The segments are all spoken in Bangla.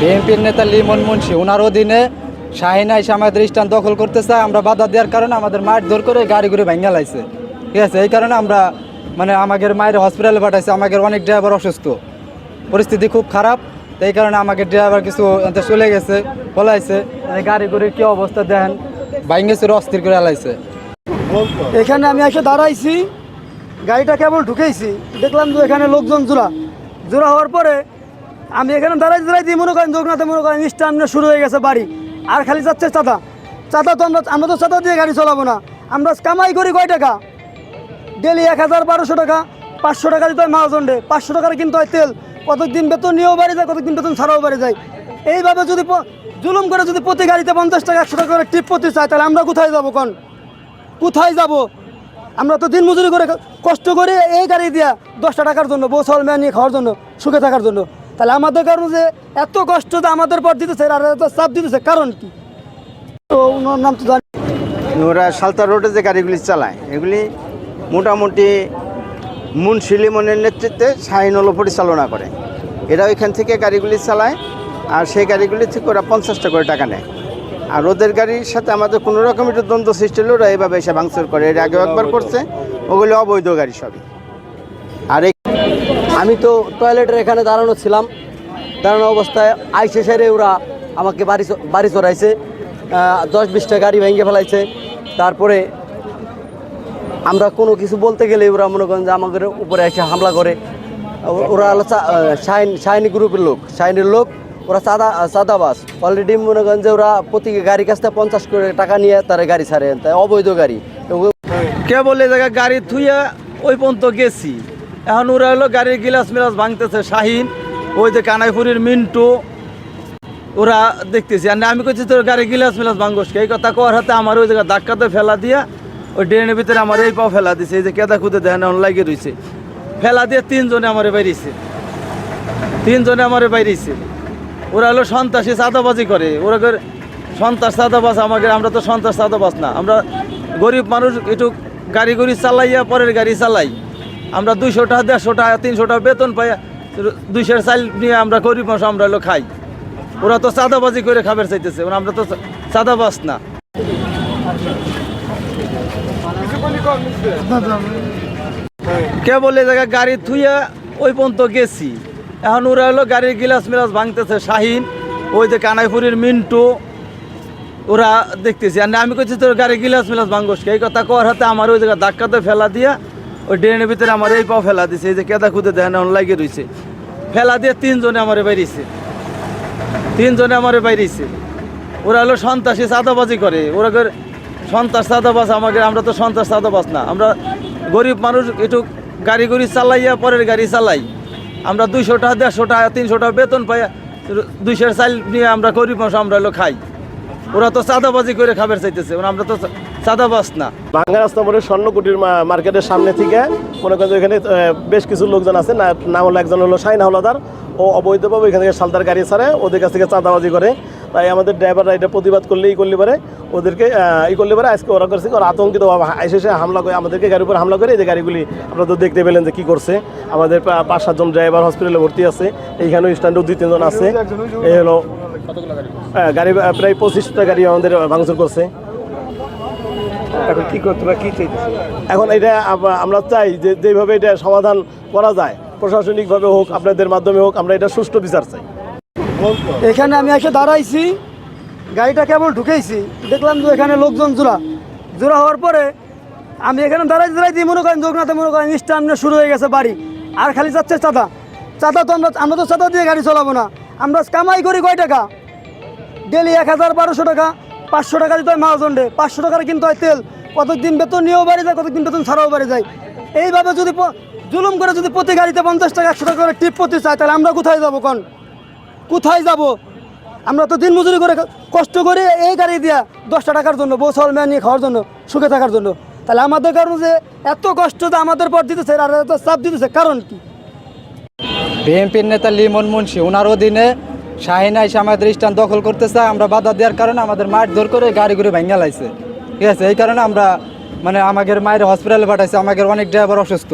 বিএনপির নেতা লিমন মুন্সি ওনার অধীনে শাহিনা এসে আমাদের স্থান দখল করতে চায় আমরা বাধা দেওয়ার কারণে আমাদের মায়ের ধর করে গাড়ি ঘুরে ভেঙে লাইছে। ঠিক আছে, এই কারণে আমরা মানে আমাদের মায়ের হসপিটালে পাঠাইছে, আমাদের অনেক ড্রাইভার অসুস্থ। পরিস্থিতি খুব খারাপ এই কারণে আমাকে ড্রাইভার কিছু চলে গেছে, বলাইছে মানে গাড়ি ঘুরে কি অবস্থা দেন ভাঙেছে, অস্থির করে আলাইছে এখানে আমি এসে দাঁড়াইছি, গাড়িটা কেবল ঢুকেইছি, দেখলাম যে এখানে লোকজন জোড়া জোড়া হওয়ার পরে আমি এখানে দাঁড়াই দাঁড়াই দিয়ে মনে করেন যোগনাথে মনে করেন স্টান শুরু হয়ে গেছে বাড়ি। আর খালি যাচ্ছে চাঁদা। চাঁদা তো আমরা আমরা তো চাঁদা দিয়ে গাড়ি চালাবো না। আমরা কামাই করি কয় টাকা? ডেলি এক হাজার বারোশো টাকা, পাঁচশো টাকা দিতে হয় মহাজন্ডে পাঁচশো টাকার কিনতে হয় তেল। কতদিন বেতন নিয়েও বাড়ি যায়, কতদিন বেতন ছাড়াও বাড়ি যায়। এইভাবে যদি জুলুম করে যদি প্রতি গাড়িতে পঞ্চাশ টাকা, একশো টাকা করে টিপ করতে চাই তাহলে আমরা কোথায় যাব কোন? কোথায় যাব? আমরা তো দিন মজুরি করে কষ্ট করে এই গাড়ি দিয়া দশটা টাকার জন্য বৌসল ম্যান নিয়ে খাওয়ার জন্য, সুখে থাকার জন্য। তাহলে আমাদের কারণ যে এত কষ্ট যে আমাদের পর দিতেছে, আর এত চাপ দিতেছে, কারণ কি? তো ওনার নাম তো জানি। ওরা সালতা রোডে যে গাড়িগুলি চালায়, এগুলি মোটামুটি মুন্সি লিমনের নেতৃত্বে শাহিনল পরিচালনা করে। এরা ওইখান থেকে গাড়িগুলি চালায়, আর সেই গাড়িগুলি থেকে ওরা পঞ্চাশটা করে টাকা নেয়। আর ওদের গাড়ির সাথে আমাদের কোনো রকম একটু দ্বন্দ্ব সৃষ্টি হলে ওরা এইভাবে এসে ভাঙচুর করে। এর আগেও একবার করছে, ওগুলি অবৈধ গাড়ি সবই। আর আমি তো টয়লেটের এখানে দাঁড়ানো ছিলাম। দাঁড়ানো অবস্থায় আইসে সেরে ওরা আমাকে বাড়ি বাড়ি চড়াইছে। দশ বিশটা গাড়ি ভেঙে ফেলাইছে। তারপরে আমরা কোনো কিছু বলতে গেলে ওরা মনে করেন যে আমাদের উপরে এসে হামলা করে। ওরা হলো শাইন শাইনি গ্রুপের লোক। শাইনের লোক, ওরা সাদা সাদাবাস অলরেডি মনে করেন যে ওরা প্রতি গাড়ি কাছ থেকে পঞ্চাশ করে টাকা নিয়ে তারা গাড়ি ছাড়ে। তাই অবৈধ গাড়ি। কে বলে গাড়ি থুইয়া ওই পর্যন্ত গেছি। এখন ওরা হলো গাড়ির গিলাস মিলাস ভাঙতেছে। শাহিন, ওই যে কানাইপুরের মিন্টু, ওরা দেখতেছি। আর আমি কইছি, তোর গাড়ি গিলাস মিলাস ভাঙ্গস এই কথা কওয়ার হাতে আমার ওই জায়গা ধাক্কাতে ফেলা দিয়া ওই ড্রেনের ভিতরে আমার এই পাও ফেলা দিছে। এই যে কেদা খুদে দেখেন লাগিয়ে রয়েছে ফেলা দিয়ে তিনজনে আমারে বাইরেছে। তিনজনে আমারে বাইরেছে। ওরা হলো সন্ত্রাসী চাঁদাবাজি করে। ওরা সন্ত্রাস চাঁদাবাজ আমাকে আমরা তো সন্ত্রাস চাঁদাবাজ না। আমরা গরিব মানুষ, একটু গাড়ি গড়ি চালাইয়া পরের গাড়ি চালাই। আমরা দুইশো টাকা দেড়শো টাকা তিনশো টাকা বেতন পাই দুইশো চাল নিয়ে আমরা গরিব মানুষ, আমরা হলো খাই। ওরা তো চাঁদাবাজি করে খাবার চাইতেছে আমরা তো চাঁদাবাজ না। কে বলে জায়গা গাড়ি থুইয়া ওই পর্যন্ত গেছি। এখন ওরা হলো গাড়ির গিলাস মিলাস ভাঙতেছে, শাহিন, ওই যে কানাইপুরের মিন্টু, ওরা দেখতেছি। আর আমি কইছি, তোর গাড়ি গিলাস মিলাস ভাঙ্গস এই কথা কওয়ার হাতে আমার ওই জায়গায় ধাক্কাতে ফেলা দিয়া ওই ড্রেনের ভিতরে আমার এই পাও ফেলা দিছে, এই যে কেদা খুদে দেখেন এখন লাগিয়ে রয়েছে ফেলা দিয়ে তিনজনে আমারে বাইরেছে। তিনজনে আমারে বাইরেছে। ওরা হলো সন্ত্রাসী চাঁদাবাজি করে। ওরা সন্ত্রাস চাঁদাবাজ আমাকে আমরা তো সন্ত্রাস চাঁদাবাজ না। আমরা গরিব মানুষ, একটু গাড়ি গড়ি চালাইয়া পরের গাড়ি চালাই। আমরা দুইশো টাকা দেড়শো টাকা তিনশো টাকা বেতন পাই দুইশো চাল নিয়ে আমরা গরিব মানুষ, আমরা হলো খাই। ওরা তো চাঁদাবাজি করে খাবার চাইতেছে। আমরা তো চাঁদাবাজ না। ভাঙ্গা রাস্তা মোড়ে স্বর্ণকুটির মার্কেটের সামনে থেকে মনে করেন এখানে বেশ কিছু লোকজন আছে নাম হলো একজন হলো শাহিন হাওলাদার। ও অবৈধভাবে এখান থেকে সালদার গাড়ি ছাড়ে, ওদের কাছ থেকে চাঁদাবাজি করে। তাই আমাদের ড্রাইভাররা এটা প্রতিবাদ করলে ই করলে পারে। ওদেরকে ই করলে পারে। আজকে ওরা করছে ওরা আতঙ্কিত। এসে হামলা করে, আমাদেরকে গাড়ির উপর হামলা করে, এই যে গাড়িগুলি আপনারা তো দেখতে পেলেন যে কী করছে। আমাদের পাঁচ সাতজন ড্রাইভার হসপিটালে ভর্তি আছে। এইখানেও স্ট্যান্ডেও দুই তিনজন আছে। এই হলো গাড়ি প্রায় পঁচিশটা গাড়ি আমাদের ভাঙচুর করছে। এখন কি করতে বা কি চাইতেছে? এখন এটা আমরা চাই যে যেভাবে এটা সমাধান করা যায় প্রশাসনিকভাবে হোক আপনাদের মাধ্যমে হোক আমরা এটা সুষ্ঠু বিচার চাই। এখানে আমি এসে দাঁড়াইছি গাড়িটা কেবল ঢুকেইছি দেখলাম যে এখানে লোকজন জোড়া। জোড়া হওয়ার পরে আমি এখানে দাঁড়াই দাঁড়াই দিয়ে মনে করেন যোগনাথে মনে করেন স্টান শুরু হয়ে গেছে বাড়ি আর খালি যাচ্ছে চাঁদা। চাঁদা তো আমরা আমরা তো চাঁদা দিয়ে গাড়ি চালাবো না। আমরা কামাই করি কয় টাকা? ডেলি এক হাজার বারোশো টাকা। পাঁচশো টাকা দিতে হয় মহাজন্ডে পাঁচশো টাকার কিনতে হয় তেল। কতদিন বেতন নিয়েও বাড়ি যায়, কতদিন বেতন ছাড়াও বাড়ি যায়। এইভাবে যদি জুলুম করে যদি প্রতি গাড়িতে পঞ্চাশ টাকা, একশো টাকা করে টিপ করতে চায়, তাহলে আমরা কোথায় যাব কোন? কোথায় যাব? আমরা তো দিন মজুরি করে কষ্ট করে এই গাড়ি দিয়া দশটা টাকার জন্য বৌসল ম্যান নিয়ে খাওয়ার জন্য, সুখে থাকার জন্য। তাহলে আমাদের কারণ যে এত কষ্ট যে আমাদের পর দিতেছে, আর এত চাপ দিতেছে, কারণ কি? বিএনপির নেতা লিমন মুন্সি ওনার অধীনে শাহিনা এসে আমাদের স্থান দখল করতে চায় আমরা বাধা দেওয়ার কারণে আমাদের মায়ের ধর করে গাড়ি ঘুরে ভেঙে লাইছে। ঠিক আছে এই কারণে আমরা মানে আমাদের মায়ের হসপিটালে পাঠাইছে আমাদের অনেক ড্রাইভার অসুস্থ।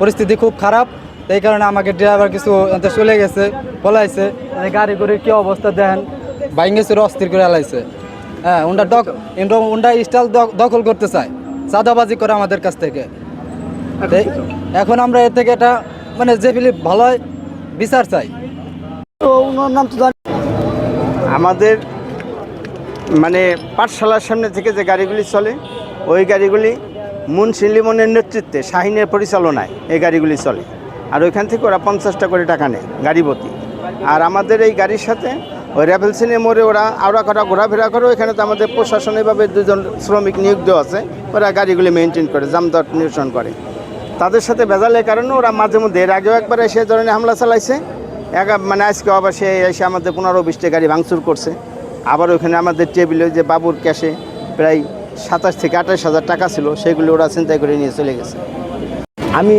পরিস্থিতি খুব খারাপ এই কারণে আমাকে ড্রাইভার কিছু চলে গেছে বলাইছে মানে গাড়ি করে কি অবস্থা দেখেন বাইঙ্গেছে অস্থির করে এলাইছে হ্যাঁ উন্ডা ডক উন্ডা স্টাইল দখল করতে চায় চাঁদাবাজি করে আমাদের কাছ থেকে। এখন আমরা এর থেকে এটা মানে যে ফিলিপ ভালো হয় বিচার চাই। তো ওনার নাম তো আমাদের মানে পাঠশালার সামনে থেকে যে গাড়িগুলি চলে, ওই গাড়িগুলি মুন্সি লিমনের নেতৃত্বে শাহিনের পরিচালনায় এই গাড়িগুলি চলে। আর ওইখান থেকে ওরা পঞ্চাশটা করে টাকা নেয় গাড়ি প্রতি আর আমাদের এই গাড়ির সাথে ওই র্যাভেলসিনে মোড়ে ওরা আওড়া করা, ঘোরাফেরা করে, ওইখানে তো আমাদের প্রশাসনিকভাবে দুজন শ্রমিক নিয়োগ দেওয়া আছে, ওরা গাড়িগুলি মেনটেন করে, জামদট নিরসন করে। তাদের সাথে ভেজালের কারণে ওরা মাঝে মধ্যে, এর আগেও একবার এসে ধরনের হামলা চালাইছে। এক মানে আজকে আবার সে এসে আমাদের পনেরো বিশটা গাড়ি ভাঙচুর করছে। আবার ওখানে আমাদের টেবিলে যে বাবুর ক্যাশে প্রায় সাতাশ থেকে আঠাশ হাজার টাকা ছিল সেগুলো ওরা চিন্তাই করে নিয়ে চলে গেছে। আমি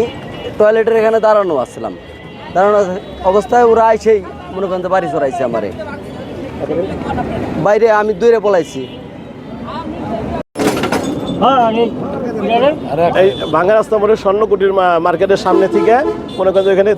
টয়লেটের এখানে দাঁড়ানো আসছিলাম। দাঁড়ানো অবস্থায় ওরা আইসেই মনে করেন বাড়ি চড়াইছে আমারে। বাইরে আমি দূরে পলাইছি। এই ভাঙ্গা রাস্তা মোড়ে স্বর্ণকুটির মার্কেটের সামনে থেকে মনে করেন এখানে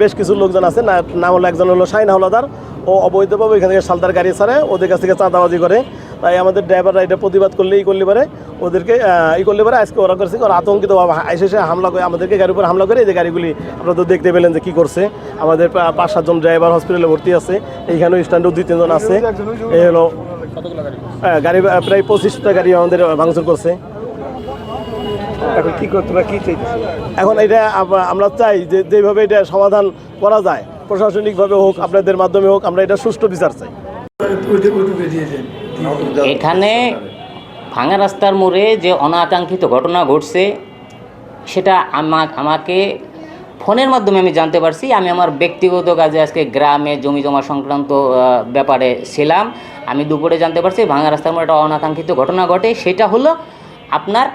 বেশ কিছু লোকজন আছে। নাম হলো, একজন হলো শাহিন হাওলাদার। ও অবৈধভাবে এখান থেকে সালদার গাড়ি ছাড়ে, ওদের কাছ থেকে চাঁদাবাজি করে। তাই আমাদের ড্রাইভাররা এটা প্রতিবাদ করলে ই করলে পারে। ওদেরকে ই করলে পারে। আজকে ওরা করছে ওরা আতঙ্কিত। এসে এসে হামলা করে, আমাদেরকে গাড়ির উপর হামলা করে, এই যে গাড়িগুলি আপনারা তো দেখতে পেলেন যে কী করছে। আমাদের পাঁচ সাতজন ড্রাইভার হসপিটালে ভর্তি আছে। এইখানেও স্ট্যান্ডেও দুই, তিনজন আছে। এই হলো গাড়ি, প্রায় পঁচিশটা গাড়ি আমাদের ভাঙচুর করছে। এখন এটা আমরা চাই যে যেভাবে এটা সমাধান করা যায় প্রশাসনিকভাবে হোক আপনাদের মাধ্যমে হোক আমরা এটা সুষ্ঠু বিচার চাই। এখানে ভাঙা রাস্তার মোড়ে যে অনাকাঙ্ক্ষিত ঘটনা ঘটছে সেটা আমা- আমাকে ফোনের মাধ্যমে আমি জানতে পারছি। আমি আমার ব্যক্তিগত কাজে আজকে গ্রামে জমি জমা সংক্রান্ত ব্যাপারে ছিলাম। আমি দুপুরে জানতে পারছি ভাঙা রাস্তার মোড়ে একটা অনাকাঙ্ক্ষিত ঘটনা ঘটে। সেটা হলো আপনার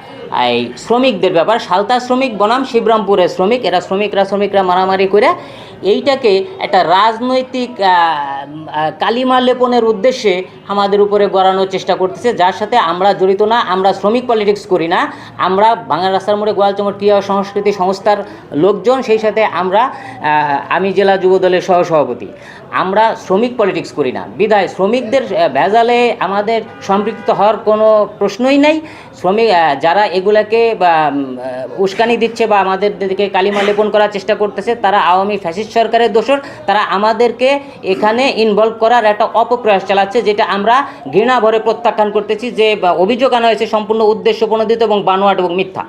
এই শ্রমিকদের ব্যাপার। সালতা শ্রমিক, বনাম শিবরামপুরের শ্রমিক। এরা শ্রমিকরা শ্রমিকরা মারামারি করে এইটাকে একটা রাজনৈতিক কালিমা লেপনের উদ্দেশ্যে আমাদের উপরে গড়ানোর চেষ্টা করতেছে। যার সাথে আমরা জড়িত না, আমরা শ্রমিক পলিটিক্স করি না। আমরা বাংলা রাস্তার মোড়ে গোয়ালচমর ক্রিয়া সংস্কৃতি সংস্থার লোকজন। সেই সাথে আমরা আমি জেলা যুব দলের সহসভাপতি। আমরা শ্রমিক পলিটিক্স করি না। বিদায় শ্রমিকদের ভেজালে আমাদের সম্পৃক্ত হওয়ার কোনো প্রশ্নই নাই। শ্রমিক যারা এগুলাকে বা উস্কানি দিচ্ছে বা আমাদেরকে কালিমা লেপন করার চেষ্টা করতেছে, তারা আওয়ামী ফ্যাসিস্ট সরকারের দোষর, তারা আমাদেরকে এখানে ইনভলভ করার একটা অপপ্রয়াস চালাচ্ছে, যেটা আমরা ঘৃণা ভরে প্রত্যাখ্যান করতেছি যে অভিযোগ আনা হয়েছে সম্পূর্ণ উদ্দেশ্য প্রণোদিত এবং বানোয়াট এবং মিথ্যা।